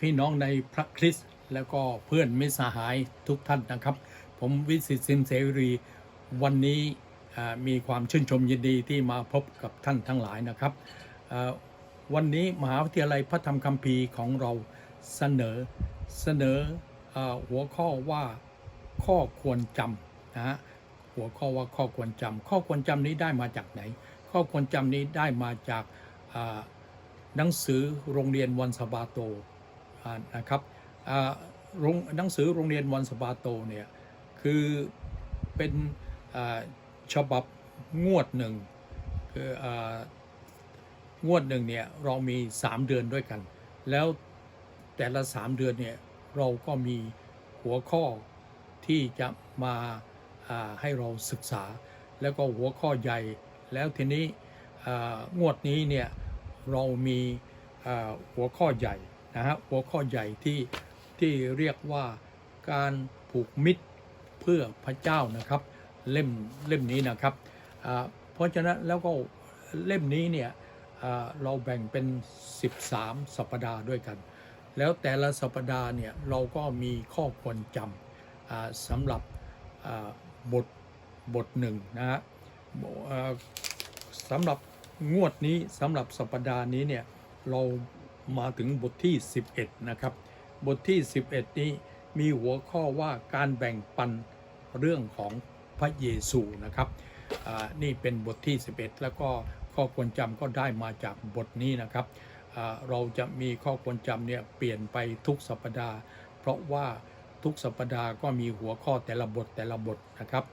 พี่น้องในพระคริสต์แล้วก็เพื่อนมิตรสหายทุกท่านนะครับ ผมวิสิตสินเสรีวันนี้มีความชื่นชมยินดีที่มาพบกับท่านทั้งหลายนะครับ วันนี้มหาวิทยาลัยพระธรรมคัมภีร์ของเราเสนอเสนออหัวข้อว่าข้อควรจำนะฮะหัวข้อว่าข้อควรจำข้อควรจำนี้ได้มาจากไหน ข้อควรจำนี้ได้มาจากหนังสือโรงเรียนวันสบาโต อ่านะครับหนังสือโรงเรียนวันสบาโตเนี่ยคือเป็นฉบับงวดหนึ่งคือองวดหนึ่งเนี่ยเรามี 3 เดือนด้วยกัน แล้วแต่ละ 3 เดือนเนี่ยเราก็มีหัวข้อที่จะมาาให้เราศึกษา แล้วก็หัวข้อใหญ่แล้วทีนี้งวดนี้เนี่ยเรามีหัวข้อใหญ่ นะฮะหัวข้อใหญ่ที่ที่เรียกว่าการผูกมิตรเพื่อพระเจ้านะครับ เล่มเล่มนี้นะครับเพราะฉะนั้นแล้วก็เล่มนี้เนี่ยเราแบ่งเป็น 13 สัปดาห์ด้วยกัน แล้วแต่ละสัปดาห์เนี่ยเราก็มีข้อควรจำสำหรับบทบทหนึ่งนะฮะสำหรับงวดนี้สำหรับสัปดาห์นี้เนี่ยเรา มาถึงบทที่ 11 นะครับ บทที่ 11 นี้มีหัวข้อว่าการแบ่งปันเรื่องของพระเยซูนะครับนี่เป็นบทที่ 11 แล้วก็ข้อควรจำก็ได้มาจากบทนี้นะครับ เราจะมีข้อควรจำเนี่ยเปลี่ยนไปทุกสัปดาห์ เพราะว่าทุกสัปดาห์ก็มีหัวข้อแต่ละบทแต่ละบทนะครับ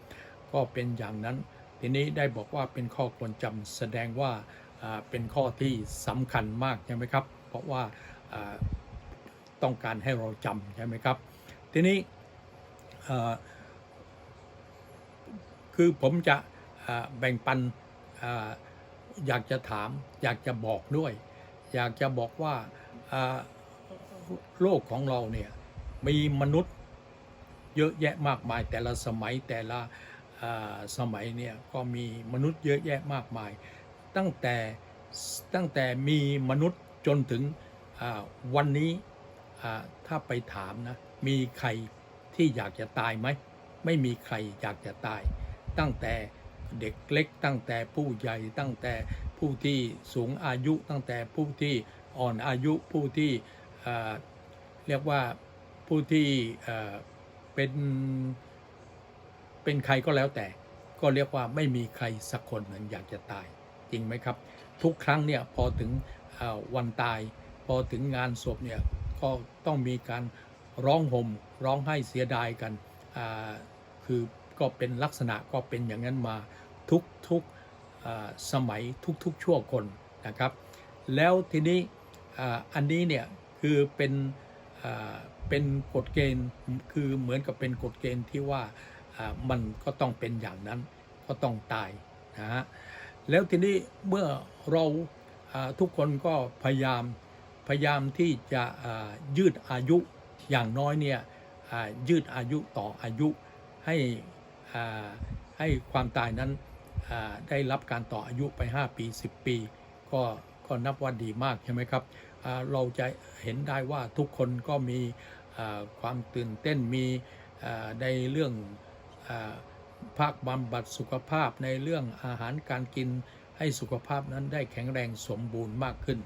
ก็เป็นอย่างนั้น ทีนี้ได้บอกว่าเป็นข้อควรจำแสดงว่า เป็นข้อที่สำคัญมากใช่ไหมครับ เพราะว่าต้องการให้เราจำใช่ไหมครับ ทีนี้คือผมจะแบ่งปันออยากจะถาม อยากจะบอกด้วย อยากจะบอกว่าโลกของเราเนี่ยมีมนุษย์เยอะแยะมากมาย แต่ละสมัยแต่ละสมัยเนี่ยก็มีมนุษย์เยอะแยะมากมาย ตั้งแต่ตั้งแต่มีมนุษย์จนถึงวันนี้ถ้าไปถามนะมีใครที่อยากจะตายไหมไม่มีใครอยากจะตาย ตั้งแต่เด็กเล็ก ตั้งแต่ผู้ใหญ่ตั้งแต่ผู้ที่สูงอายุ ตั้งแต่ผู้ที่อ่อนอายุผู้ที่เรียกว่าผู้ที่เป็นเป็นใครก็แล้วแต่ ก็เรียกว่าไม่มีใครสักคนหนึ่งอยากจะตาย จริงไหมครับ ทุกครั้งเนี่ยพอถึงวันตาย พอถึงงานศพเนี่ยก็ต้องมีการร้องห่มร้องไห้เสียดายกันคือก็เป็นลักษณะก็เป็นอย่างนั้นมาทุกทุกสมัยทุกทุกชั่วคนนะครับ แล้วทีนี้อันนี้เนี่ยคือเป็นเป็นกฎเกณฑ์คือเหมือนกับเป็นกฎเกณฑ์ที่ว่ามันก็ต้องเป็นอย่างนั้นก็ต้องตายนะฮะ แล้วทีนี้เมื่อเราทุกคนก็พยายามพยายามที่จะยืดอายุอย่างน้อยเนี่ยยืดอายุต่ออายุให้ให้ความตายนั้นได้รับการต่ออายุไป 5 ปี 10 ปี ก็ก็นับว่าดีมากใช่ไหมครับเราจะเห็นได้ว่าทุกคนก็มีความตื่นเต้นมีในเรื่องอ ภาคบำบัดสุขภาพในเรื่องอาหารการกินให้สุขภาพนั้นได้แข็งแรงสมบูรณ์มากขึ้น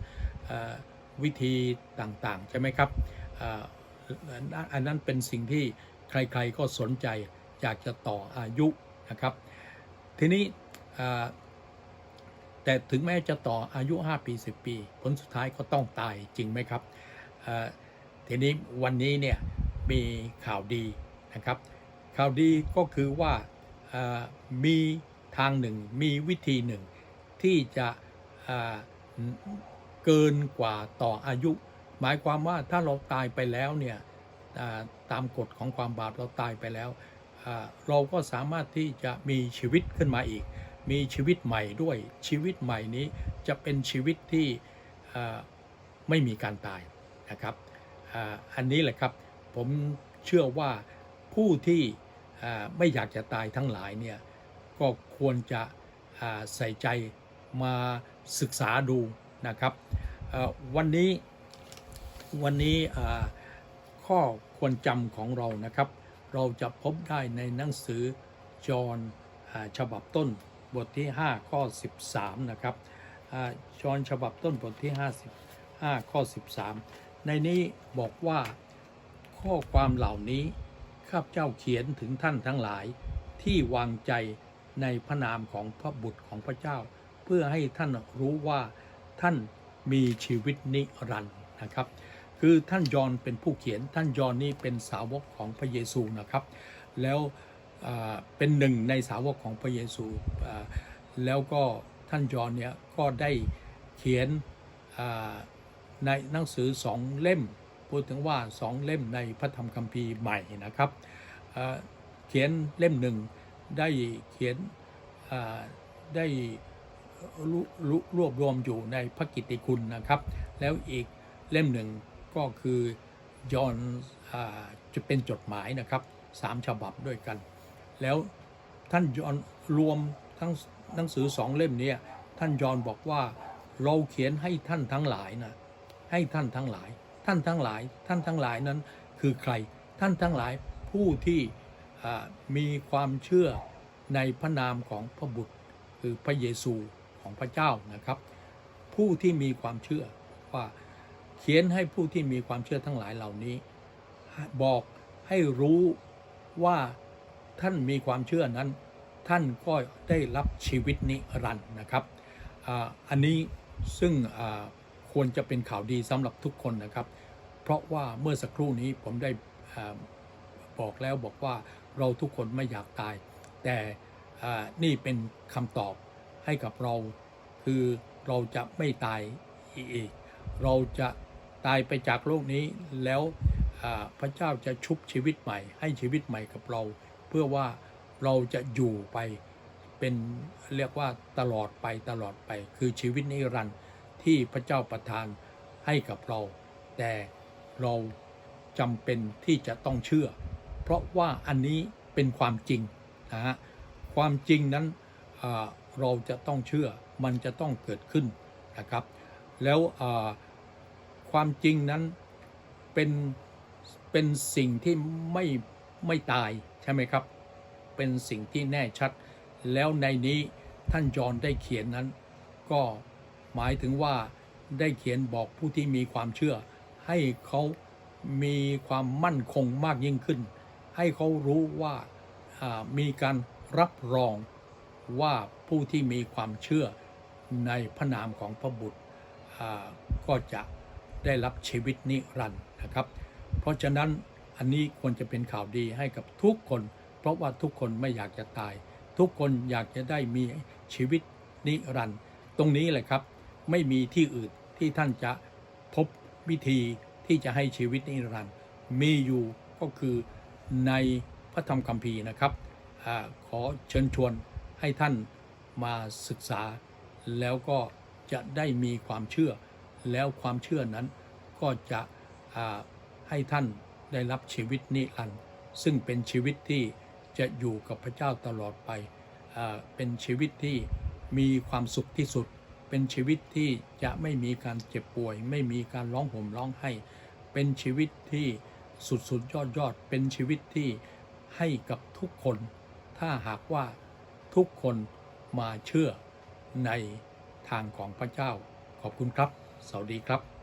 วิธีต่างๆ ใช่ไหมครับอันนั้นเป็นสิ่งที่ใครๆก็สนใจอยากจะต่ออายุนะครับ ทีนี้แต่ถึงแม้จะต่ออายุ 5 ปี 10 ปี ผลสุดท้ายก็ต้องตายจริงไหมครับทีนี้วันนี้เนี่ยมีข่าวดีนะครับ ข่าวดีก็คือว่า มีทางหนึ่ง มีวิธีหนึ่ง ที่จะเกินกว่าต่ออายุ หมายความว่าถ้าเราตายไปแล้วเนี่ยตามกฎของความบาปเราตายไปแล้ว เราก็สามารถที่จะมีชีวิตขึ้นมาอีก มีชีวิตใหม่ด้วยชีวิตใหม่นี้จะเป็นชีวิตที่ไม่มีการตายนะครับ อันนี้แหละครับผมเชื่อว่าผู้ที่ ไม่อยากจะตายทั้งหลายเนี่ยก็ควรจะใส่ใจมาศึกษาดูนะครับวันนี้วันนี้ข้อควรจำของเรานะครับ เราจะพบได้ในหนังสือจอห์นฉบับต้นบทที่ 5 ข้อ 13 นะครับจอห์นฉบับต้นบทที่ 55 ข้อ 13 ในนี้บอกว่าข้อความเหล่านี้ ข้าพเจ้าเขียนถึงท่านทั้งหลายที่วางใจในพระนามของพระบุตรของพระเจ้า เพื่อให้ท่านรู้ว่าท่านมีชีวิตนิรันดร์นะครับ คือท่านยอนเป็นผู้เขียนท่านยอนนี่เป็นสาวกของพระเยซูนะครับ แล้วเป็นหนึ่งในสาวกของพระเยซูแล้วก็ท่านยอนเนี่ยก็ได้เขียนในหนังสือสองเล่ม พูดถึงว่าสองเล่มในพระธรรมคัมภีร์ใหม่นะครับอ่าเขียนเล่มหนึ่งได้เขียนได้รวบรวมอยู่ในพระกิตติคุณนะครับ แล้วอีกเล่มหนึ่งก็คือยอนจะเป็นจดหมายนะครับสามฉบับด้วยกัน แล้วท่านยอนรวมทั้งหนังสือสองเล่มนี้ท่านยอนบอกว่าเราเขียนให้ท่านทั้งหลายนะให้ท่านทั้งหลาย ท่านทั้งหลายท่านทั้งหลายนั้นคือใครท่านทั้งหลายผู้ที่มีความเชื่อในพระนามของพระบุตร คือพระเยซูของพระเจ้านะครับ ผู้ที่มีความเชื่อว่าเขียนให้ผู้ที่มีความเชื่อทั้งหลายเหล่านี้ บอกให้รู้ว่าท่านมีความเชื่อนั้น ท่านก็ได้รับชีวิตนิรันดร์นะครับออันนี้ซึ่ง ควรจะเป็นข่าวดีสำหรับทุกคนนะครับ เพราะว่าเมื่อสักครู่นี้ผมได้บอกแล้วบอกว่าเราทุกคนไม่อยากตาย แต่นี่เป็นคำตอบให้กับเรา คือเราจะไม่ตายอีก เราจะตายไปจากโลกนี้แล้วพระเจ้าจะชุบชีวิตใหม่ ให้ชีวิตใหม่กับเรา เพื่อว่าเราจะอยู่ไปเป็นเรียกว่าตลอดไปตลอดไป คือชีวิตนิรันดร์ ที่พระเจ้าประทานให้กับเรา แต่เราจำเป็นที่จะต้องเชื่อ เพราะว่าอันนี้เป็นความจริงนะฮะความจริงนั้นเราจะต้องเชื่อมันจะต้องเกิดขึ้นนะครับ แล้วความจริงนั้นเป็นเป็นสิ่งที่ไม่ไม่ตายใช่ไหมครับ เป็นสิ่งที่แน่ชัด แล้วในนี้ท่านยอนได้เขียนนั้นก็ หมายถึงว่าได้เขียนบอกผู้ที่มีความเชื่อ ให้เขามีความมั่นคงมากยิ่งขึ้น ให้เขารู้ว่ามีการรับรองว่าผู้ที่มีความเชื่อในพระนามของพระบุตรก็จะได้รับชีวิตนิรันดร์นะครับ เพราะฉะนั้นอันนี้ควรจะเป็นข่าวดีให้กับทุกคน เพราะว่าทุกคนไม่อยากจะตาย ทุกคนอยากจะได้มีชีวิตนิรันดร์ตรงนี้แหละครับ ไม่มีที่อื่นที่ท่านจะพบวิธีที่จะให้ชีวิตนิรันดร์มีอยู่ก็คือในพระธรรมคัมภีร์นะครับอขอเชิญชวนให้ท่านมาศึกษา แล้วก็จะได้มีความเชื่อ แล้วความเชื่อนั้นก็จะให้ท่านได้รับชีวิตนิรันดร์ซึ่งเป็นชีวิตที่จะอยู่กับพระเจ้าตลอดไป เป็นชีวิตที่มีความสุขที่สุด เป็นชีวิตที่จะไม่มีการเจ็บป่วย ไม่มีการร้องห่มร้องไห้ เป็นชีวิตที่สุดสุดยอดยอด เป็นชีวิตที่ให้กับทุกคน ถ้าหากว่าทุกคนมาเชื่อในทางของพระเจ้า ขอบคุณครับ สวัสดีครับ